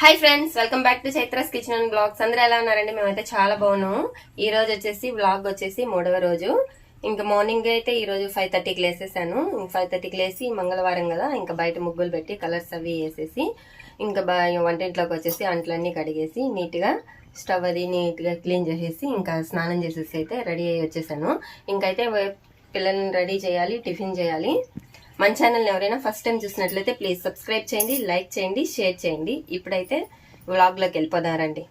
Hi friends welcome back to Chaitra's kitchen and vlogs అందరూ ఎలా ఉన్నారండి? మేమైతే చాలా బాగున్నాము ఈ రోజు వచ్చేసి బ్లాగ్ వచ్చేసి మూడవ రోజు. ఇంకా మార్నింగ్ అయితే ఈ రోజు ఫైవ్ థర్టీకి లేసేసాను. ఫైవ్ థర్టీకి లేసి మంగళవారం కదా ఇంకా బయట ముగ్గులు పెట్టి కలర్స్ అవి వేసేసి ఇంకా వంటింట్లోకి వచ్చేసి అంట్లన్నీ కడిగేసి నీట్గా స్టవ్ అది నీట్గా క్లీన్ చేసేసి ఇంకా స్నానం చేసేసి అయితే రెడీ అయ్యి వచ్చేసాను. ఇంకైతే పిల్లల్ని రెడీ చేయాలి టిఫిన్ చేయాలి. మన ఛానల్ని ఎవరైనా ఫస్ట్ టైం చూసినట్లయితే ప్లీజ్ సబ్స్క్రైబ్ చేయండి లైక్ చేయండి షేర్ చేయండి. ఇప్పుడైతే వ్లాగ్లోకి వెళ్ళిపోదారండి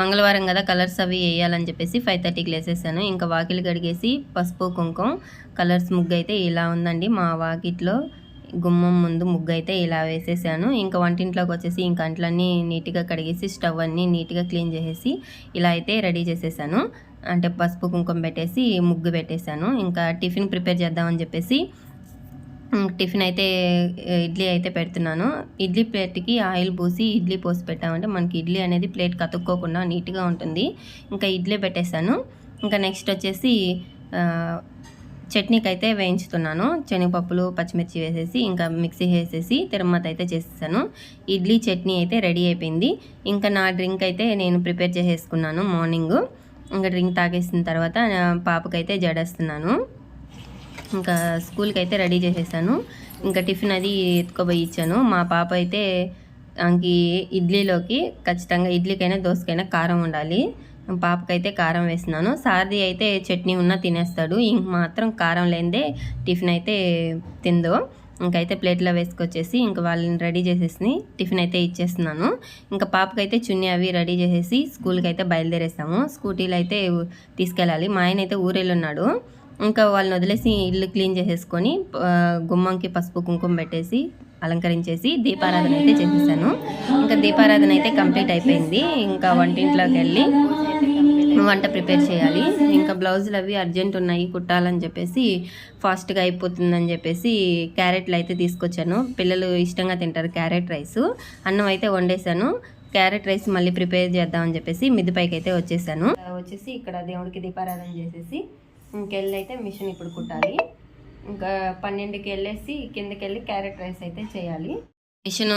మంగళవారం కదా కలర్స్ అవి వేయాలని చెప్పేసి ఫైవ్ థర్టీకి లేసేసాను. ఇంకా వాకిలి కడిగేసి పసుపు కుంకుమ కలర్స్ ముగ్గు అయితే ఇలా ఉందండి. మా వాకిట్లో గుమ్మం ముందు ముగ్గు అయితే ఇలా వేసేసాను. ఇంకా వంటింట్లోకి వచ్చేసి ఇంకా అంట్లన్నీ నీట్గా కడిగేసి స్టవ్ అన్నీ నీట్గా క్లీన్ చేసేసి ఇలా అయితే రెడీ చేసేసాను. అంటే పసుపు కుంకుమ పెట్టేసి ముగ్గు పెట్టేశాను ఇంకా టిఫిన్ ప్రిపేర్ చేద్దామని చెప్పేసి టిఫిన్ అయితే ఇడ్లీ అయితే పెడుతున్నాను. ఇడ్లీ ప్లేట్కి ఆయిల్ పోసి ఇడ్లీ పోసి పెట్టామంటే మనకి ఇడ్లీ అనేది ప్లేట్ కతుక్కోకుండా నీట్గా ఉంటుంది. ఇంకా ఇడ్లీ పెట్టేశాను. ఇంకా నెక్స్ట్ వచ్చేసి చట్నీకి అయితే వేయించుతున్నాను. శనగపప్పులు పచ్చిమిర్చి వేసేసి ఇంకా మిక్సీ వేసేసి తిరుమత అయితే చేసేసాను. ఇడ్లీ చట్నీ అయితే రెడీ అయిపోయింది. ఇంకా నా డ్రింక్ అయితే నేను ప్రిపేర్ చేసేసుకున్నాను మార్నింగ్. ఇంకా డ్రింక్ తాగేసిన తర్వాత పాపకైతే జడేస్తున్నాను. ఇంకా స్కూల్కి అయితే రెడీ చేసేసాను. ఇంకా టిఫిన్ అది ఎత్తుకోబోయి ఇచ్చాను. మా పాప అయితే ఆమెకి ఇడ్లీలోకి ఖచ్చితంగా ఇడ్లీకైనా దోసకైనా కారం ఉండాలి. పాపకైతే కారం వేసినాను సార్ది అయితే చట్నీ ఉన్నా తినేస్తాడు. ఇంక మాత్రం కారం లేనిదే టిఫిన్ అయితే తిందో. ఇంకైతే ప్లేట్లో వేసుకొచ్చేసి ఇంకా వాళ్ళని రెడీ చేసేసి టిఫిన్ అయితే ఇచ్చేస్తున్నాను. ఇంకా పాపకైతే చున్నీ అవి రెడీ చేసేసి స్కూల్కి అయితే బయలుదేరేసాము. స్కూటీలో అయితే తీసుకెళ్ళాలి. మా ఆయన అయితే ఊరెళ్ళున్నాడు. ఇంకా వాళ్ళని వదిలేసి ఇల్లు క్లీన్ చేసేసుకొని గుమ్మంకి పసుపు కుంకుమ పెట్టేసి అలంకరించేసి దీపారాధన అయితే చేసేసాను. ఇంకా దీపారాధన అయితే కంప్లీట్ అయిపోయింది. ఇంకా వంటింట్లోకి వెళ్ళి వంట ప్రిపేర్ చేయాలి. ఇంకా బ్లౌజులు అవి అర్జెంట్ ఉన్నాయి కుట్టాలని చెప్పేసి ఫాస్ట్గా అయిపోతుందని చెప్పేసి క్యారెట్లు అయితే తీసుకొచ్చాను. పిల్లలు ఇష్టంగా తింటారు క్యారెట్ రైస్. అన్నం అయితే వండేసాను క్యారెట్ రైస్ మళ్ళీ ప్రిపేర్ చేద్దామని చెప్పేసి మిద్దిపైకి అయితే వచ్చేసాను. వచ్చేసి ఇక్కడ దేవుడికి దీపారాధన చేసేసి ఇంకెళ్ళైతే మిషన్ ఇప్పుడు కుట్టాలి. ఇంకా పన్నెండుకి వెళ్ళేసి కిందకి వెళ్ళి క్యారెట్ రైస్ అయితే చేయాలి. మిషన్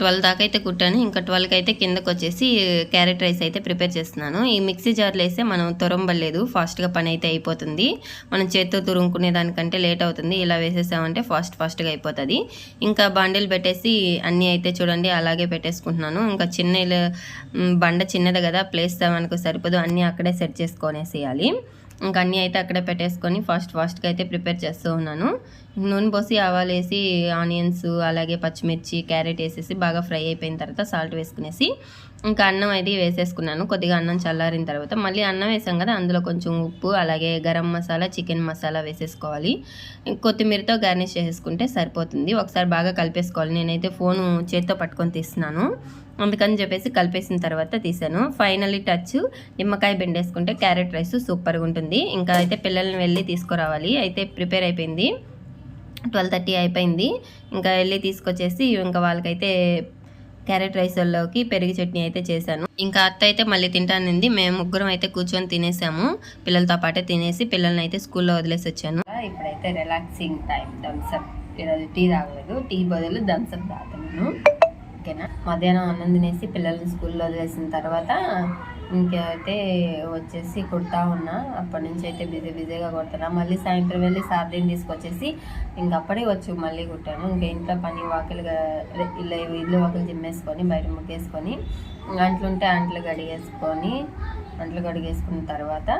ట్వెల్వ్ దాకా అయితే కుట్టాను. ఇంకా ట్వెల్వ్కి అయితే కిందకు వచ్చేసి క్యారెట్ రైస్ అయితే ప్రిపేర్ చేస్తున్నాను. ఈ మిక్సీ జార్లో వేస్తే మనం తురంబలేదు ఫాస్ట్గా పని అయితే అయిపోతుంది. మనం చేత్తో తురుముకునే దానికంటే లేట్ అవుతుంది. ఇలా వేసేసామంటే ఫాస్ట్ ఫాస్ట్గా అయిపోతుంది. ఇంకా బండిల్ పెట్టేసి అన్నీ అయితే చూడండి అలాగే పెట్టేసుకుంటున్నాను. ఇంకా చిన్న బండ చిన్నది కదా ప్లేస్ మనకు సరిపోదు. అన్నీ అక్కడే సెట్ చేసుకొనేసేయాలి. ఇంకా అన్నీ అయితే అక్కడే పెట్టేసుకొని ఫాస్ట్ ఫాస్ట్గా అయితే ప్రిపేర్ చేస్తూ ఉన్నాను. నూనె పోసి ఆవాలు వేసి ఆనియన్స్ అలాగే పచ్చిమిర్చి క్యారెట్ వేసేసి బాగా ఫ్రై అయిపోయిన తర్వాత సాల్ట్ వేసుకునేసి ఇంకా అన్నం అయితే వేసేసుకున్నాను. కొద్దిగా అన్నం చల్లారిన తర్వాత మళ్ళీ అన్నం వేసాం కదా అందులో కొంచెం ఉప్పు అలాగే గరం మసాలా చికెన్ మసాలా వేసేసుకోవాలి. కొత్తిమీరతో గార్నిష్ చేసేసుకుంటే సరిపోతుంది. ఒకసారి బాగా కలిపేసుకోవాలి. నేనైతే ఫోను చేత్తో పట్టుకొని తీస్తున్నాను. అందుకని చెప్పేసి కలిపేసిన తర్వాత తీసాను. ఫైనల్లీ టచ్ నిమ్మకాయ బెండేసుకుంటే క్యారెట్ రైస్ సూపర్గా ఉంటుంది. ఇంకా అయితే పిల్లల్ని వెళ్ళి తీసుకురావాలి. అయితే ప్రిపేర్ అయిపోయింది. ట్వెల్వ్ థర్టీ అయిపోయింది. ఇంకా వెళ్ళి తీసుకొచ్చేసి ఇంకా వాళ్ళకైతే క్యారెట్ రైస్లోకి పెరుగు చట్నీ అయితే చేశాను. ఇంకా అత్త అయితే మళ్ళీ తింటానింది. మేము ముగ్గురం అయితే కూర్చొని తినేసాము. పిల్లలతో పాటే తినేసి పిల్లల్ని అయితే స్కూల్లో వదిలేసి వచ్చాను. ఇప్పుడైతే రిలాక్సింగ్ టైం థమ్స్అప్ ఈరోజు టీ తాగలేదు. టీ బదులు థమ్స్అప్ తాగుతున్నాను. ఓకేనా? మధ్యాహ్నం అన్నం తినేసి పిల్లల్ని స్కూల్లో వదిలేసిన తర్వాత ఇంకైతే వచ్చేసి కుడతా ఉన్నా. అప్పటి నుంచి అయితే బిజీ బిజీగా కొడుతున్నా మళ్ళీ సాయంత్రం వెళ్ళి సార్దీని తీసుకొచ్చేసి ఇంక అప్పుడే వచ్చి మళ్ళీ కుట్టాను. ఇంకా ఇంట్లో పని వాకిలుగా ఇల్లు ఇల్లు వాకిలు చిమ్మేసుకొని బయట ముగ్గేసుకొని అంట్లు ఉంటే అంట్లు కడిగేసుకొని అంట్లు కడిగేసుకున్న తర్వాత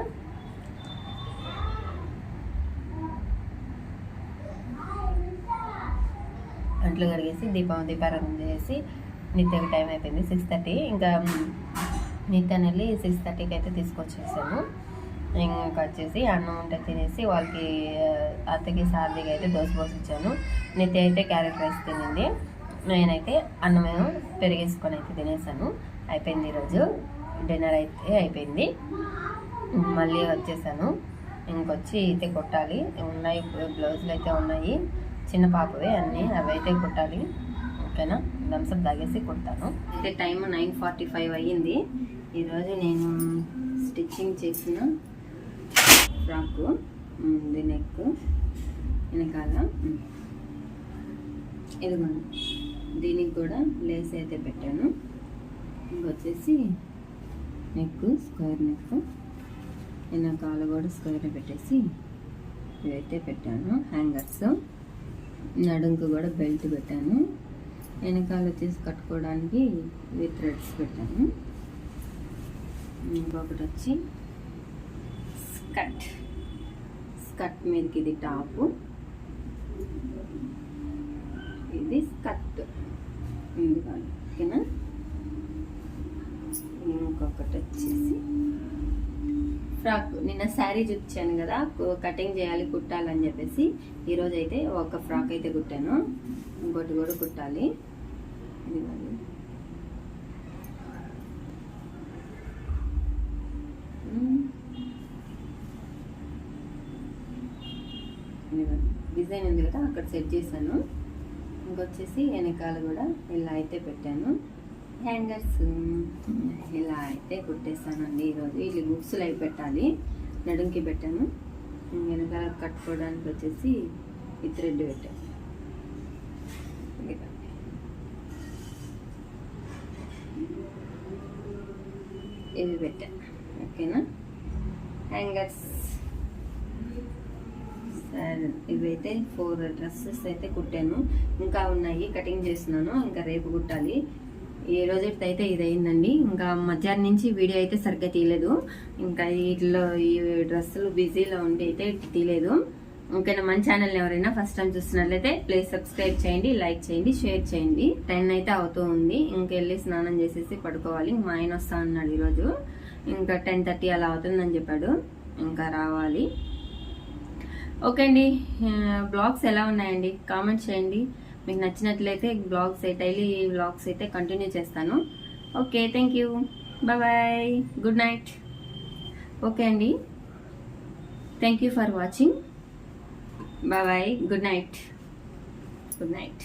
అంట్లు కడిగేసి దీపం దీపారాధన చేసి నిత్యకు టైం అయిపోయింది సిక్స్ థర్టీ. ఇంకా నిత్యాన్ని వెళ్ళి సిక్స్ థర్టీకి అయితే తీసుకొచ్చేసాను ఇంకా వచ్చేసి అన్నం ఉంటే తినేసి వాళ్ళకి అత్తకి సార్దికి అయితే దోశ పోసి ఇచ్చాను నిత్య అయితే క్యారెట్ రైస్ తినింది. నేనైతే అన్నమేమో పెరిగేసుకొని అయితే తినేసాను. అయిపోయింది ఈరోజు. డిన్నర్ అయితే అయిపోయింది. మళ్ళీ వచ్చేసాను. ఇంకొచ్చి అయితే కొట్టాలి. ఉన్నాయి బ్లౌజులు అయితే ఉన్నాయి. చిన్న పాపవే అన్నీ అవి అయితే కుట్టాలి. ఓకేనా? థమ్స్అప్ తాగేసి కుడతాను. అయితే టైం నైన్ ఫార్టీ ఫైవ్ అయ్యింది. ఈరోజు నేను స్టిచ్చింగ్ చేసిన ఫ్రాక్ ఇది నెక్ వెనకాల ఇదిగో ఇదిగోండి దీనికి కూడా లేస్ అయితే పెట్టాను. ఇంకొచ్చేసి నెక్ స్క్వేర్ నెక్ వెనకాల కూడా స్క్వేర్ పెట్టేసి ఇవైతే పెట్టాను. హ్యాంగర్స్ నడుంకు కూడా బెల్ట్ పెట్టాను. వెనకాల వచ్చేసి కట్టుకోవడానికి ఇవి థ్రెడ్స్ పెట్టాను. ఇంకొకటి వచ్చి స్కర్ట్. స్కర్ట్ మీదకి ఇది టాపు. ఇది స్కర్ట్. ఉంది ఓకేనా? ఇంకొకటి వచ్చేసి ఫ్రాక్. నిన్న శారీ చూపించాను కదా కటింగ్ చేయాలి కుట్టాలని చెప్పేసి ఈరోజు అయితే ఒక ఫ్రాక్ అయితే కుట్టాను. ఇంకోటి కూడా కుట్టాలి. ఇది కాదు. ఉమ్. ఇది కాదు. డిజైన్ ఉంది కదా అక్కడ సెట్ చేశాను. ఇంకొచ్చేసి వెనకాల కూడా ఇలా అయితే పెట్టాను. హ్యాంగర్స్ ఇలా అయితే కుట్టేస్తానండి ఈరోజు. వీళ్ళు బుక్స్లు అవి పెట్టాలి. నడుంకి పెట్టాను. వెనకాల కట్టుకోవడానికి వచ్చేసి ఈ థ్రెడ్ పెట్టాను ఇవి పెట్టాను ఓకేనా? హ్యాంగర్స్ సరే ఇవైతే ఫోర్ డ్రెస్సెస్ అయితే కుట్టాను. ఇంకా ఉన్నాయి కటింగ్ చేస్తున్నాను ఇంకా రేపు కుట్టాలి. ఈ రోజైతే అయితే ఇది అయిందండి ఇంకా మధ్యాహ్నం నుంచి వీడియో అయితే సరిగ్గా తీయలేదు. ఇంకా వీటిలో ఈ డ్రెస్సులు బిజీలో ఉండి అయితే తీయలేదు. ఓకేనా మన ఛానల్ ఎవరైనా ఫస్ట్ టైం చూస్తున్నట్లయితే ప్లీజ్ సబ్స్క్రైబ్ చేయండి లైక్ చేయండి షేర్ చేయండి. టెన్ అయితే అవుతూ ఉంది. ఇంకెళ్ళి స్నానం చేసేసి పడుకోవాలి. మా ఆయన వస్తా అన్నాడు ఈరోజు. ఇంకా టెన్ థర్టీ అలా అవుతుందని చెప్పాడు. ఇంకా రావాలి. ఓకే అండి. బ్లాగ్స్ ఎలా ఉన్నాయండి? కామెంట్ చేయండి. మీకు నచ్చినట్లయితే బ్లాగ్స్ డైలీ బ్లాగ్స్ అయితే కంటిన్యూ చేస్తాను. Okay thank you. Bye. Good night. Okay అండి. Thank you for watching. Bye. Good night. Good night.